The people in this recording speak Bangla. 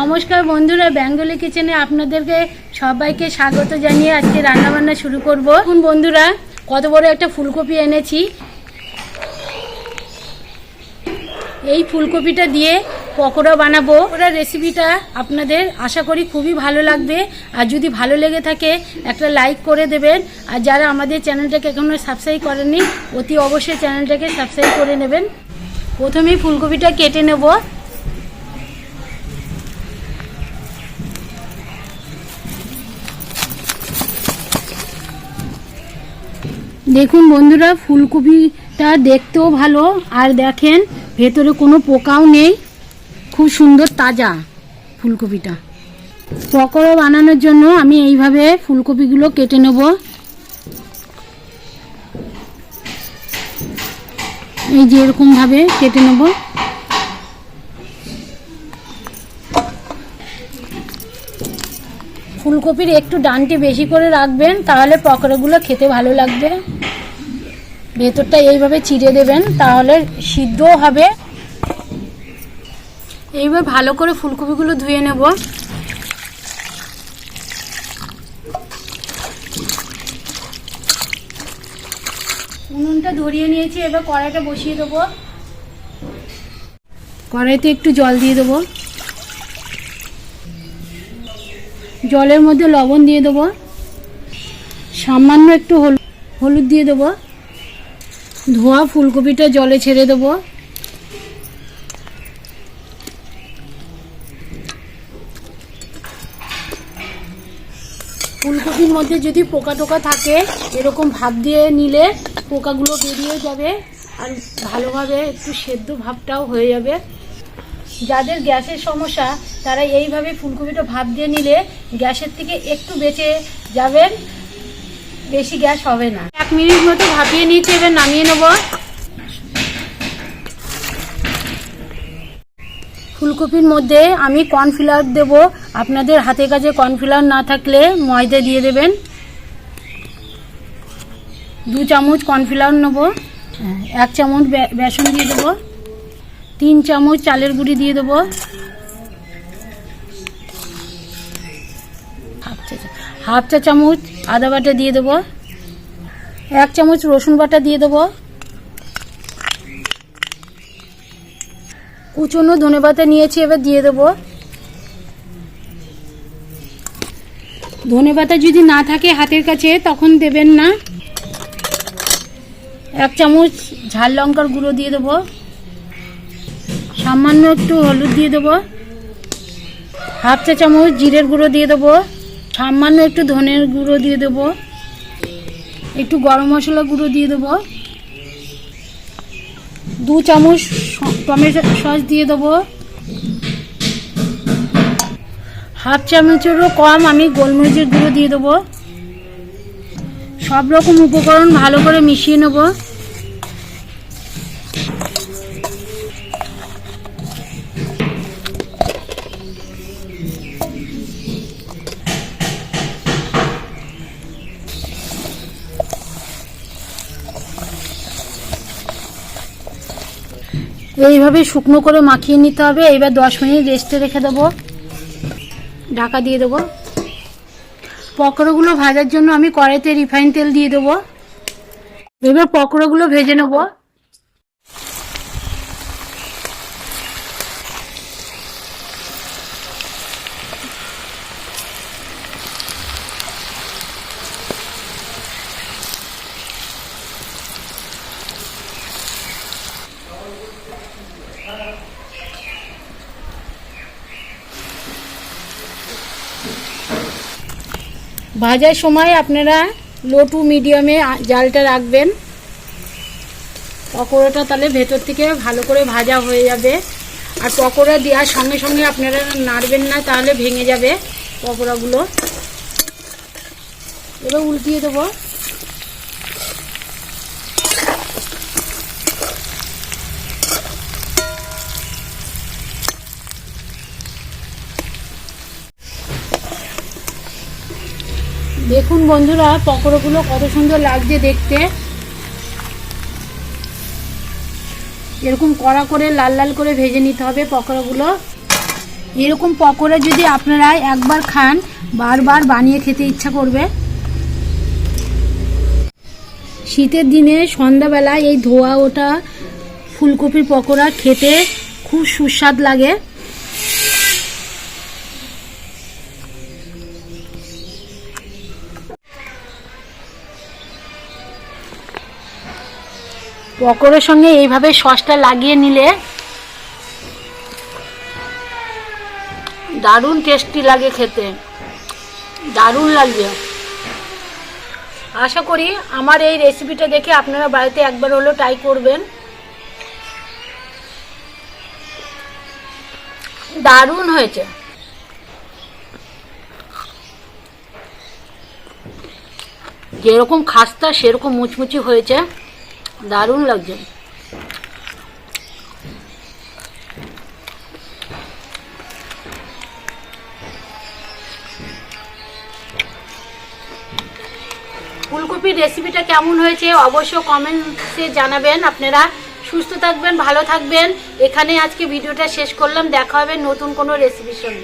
নমস্কার বন্ধুরা, বেঙ্গলি কিচেনে আপনাদেরকে সবাইকে স্বাগত জানিয়ে আজকে রান্নাবান্না শুরু করব। এখন বন্ধুরা, কত বড় একটা ফুলকপি এনেছি। এই ফুলকপিটা দিয়ে পকোড়া বানাবো। ওরা রেসিপিটা আপনাদের আশা করি খুবই ভালো লাগবে। আর যদি ভালো লেগে থাকে, একটা লাইক করে দেবেন। আর যারা আমাদের চ্যানেলটাকে এখনও সাবস্ক্রাইব করেননি, অতি অবশ্যই চ্যানেলটাকে সাবস্ক্রাইব করে নেবেন। প্রথমেই ফুলকপিটা কেটে নেব। দেখুন বন্ধুরা, ফুলকপিটা দেখতেও ভালো। আর দেখেন, ভেতরে কোনো পোকাও নেই। খুব সুন্দর তাজা ফুলকপিটা। পকোড়া বানানোর জন্য আমি এইভাবে ফুলকপিগুলো কেটে নেব। এই যে এরকমভাবে কেটে নেব। ফুলকপির একটু ডানটি বেশি করে রাখবেন, তাহলে পকোড়াগুলো খেতে ভালো লাগবে। ভেতরটা এইভাবে চিড়ে দেবেন, তাহলে সিদ্ধও হবে। এইবার ভালো করে ফুলকপিগুলো ধুয়ে নেব। উনুনটা ধরিয়ে নিয়েছি, এবার কড়াইটা বসিয়ে দেবো। কড়াইতে একটু জল দিয়ে দেবো। জলের মধ্যে লবণ দিয়ে দেবো। সামান্য একটু হলুদ দিয়ে দেবো। ধোয়া ফুলকপিটা জলে ছেড়ে দেবো। ফুলকপির মধ্যে যদি পোকা টোকা থাকে, এরকম ভাব দিয়ে নিলে পোকাগুলো বেরিয়ে যাবে আর ভালোভাবে একটু সেদ্ধ ভাবটাও হয়ে যাবে। যাদের গ্যাসের সমস্যা তারা এইভাবে ফুলকপিটা ভাপ দিয়ে নিলে গ্যাসের থেকে একটু বেঁচে যাবেন বেশি গ্যাস হবে না। এক মিনিট মতো ভাপিয়ে নিয়েছি এবার নামিয়ে নেব। ফুলকপির মধ্যে আমি কর্নফ্লাওয়ার দেব। আপনাদের হাতে কাছে কর্নফ্লাওয়ার না থাকলে ময়দা দিয়ে দেবেন। দু চামচ কর্নফ্লাওয়ার নেব। এক চামচ বেসন দিয়ে দেবো। তিন চামচ চালের গুঁড়ি দিয়ে দেবো। হাফ চা চামচ আদা বাটা দিয়ে দেবো। এক চামচ রসুন বাটা দিয়ে দেবো। কুচনো ধনে পাতা নিয়েছি, এবার দিয়ে দেবো। ধনে পাতা যদি না থাকে হাতের কাছে, তখন দেবেন না। এক চামচ ঝাল লঙ্কার গুঁড়ো দিয়ে দেবো। সামান্য একটু হলুদ দিয়ে দেবো। হাফ চা চামচ জিরের গুঁড়ো দিয়ে দেবো। সামান্য একটু ধনের গুঁড়ো দিয়ে দেবো। একটু গরম মশলা গুঁড়ো দিয়ে দেবো। দু চামচ টমেটো সস দিয়ে দেবো। হাফ চামচেরও কম আমি গোলমরিচের গুঁড়ো দিয়ে দেবো। সব রকম উপকরণ ভালো করে মিশিয়ে নেব। এইভাবে শুকনো করে মাখিয়ে নিতে হবে। এবার দশ মিনিট রেস্টে রেখে দেবো। ঢাকা দিয়ে দেবো। পকোড়াগুলো ভাজার জন্য আমি কড়াইতে রিফাইন তেল দিয়ে দেবো। এবার পকোড়াগুলো ভেজে নেব। ভাজার সময় আপনারা লো টু মিডিয়ামে জালটা রাখবেন। পকোড়াটা তাহলে ভেতর থেকে ভালো করে ভাজা হয়ে যাবে। আর পকোড়া দেওয়ার সঙ্গে সঙ্গে আপনারা নাড়বেন না, তাহলে ভেঙে যাবে পকোড়াগুলো। এবার উল্টিয়ে দেবো। দেখুন বন্ধুরা, পকোড়াগুলো কত সুন্দর লাগছে দেখতে। এরকম কড়া করে, লাল লাল করে ভেজে নিতে হবে পকোড়াগুলো। এরকম পকোড়া যদি আপনারা একবার খান, বারবার বানিয়ে খেতে ইচ্ছা করবে। শীতের দিনে সন্ধ্যাবেলা এই ধোয়া ওটা ফুলকপির পকোড়া খেতে খুব সুস্বাদ লাগে। পকোড়ার সঙ্গে এইভাবে সসটা লাগিয়ে নিলে দারুণ টেস্টি লাগে খেতে। দারুণ লাগবে। আশা করি আমার এই রেসিপিটা দেখে আপনারা বাড়িতে একবার হলেও ট্রাই করবেন। দারুণ হয়েছে। যেরকম খাস্তা, সেরকম মুচমুচি হয়েছে। দারুণ লাগছে। ফুলকপির রেসিপিটা কেমন হয়েছে অবশ্যই কমেন্টসে জানাবেন আপনারা। সুস্থ থাকবেন, ভালো থাকবেন। এখানে আজকে ভিডিওটা শেষ করলাম। দেখা হবে নতুন কোনো রেসিপির সঙ্গে।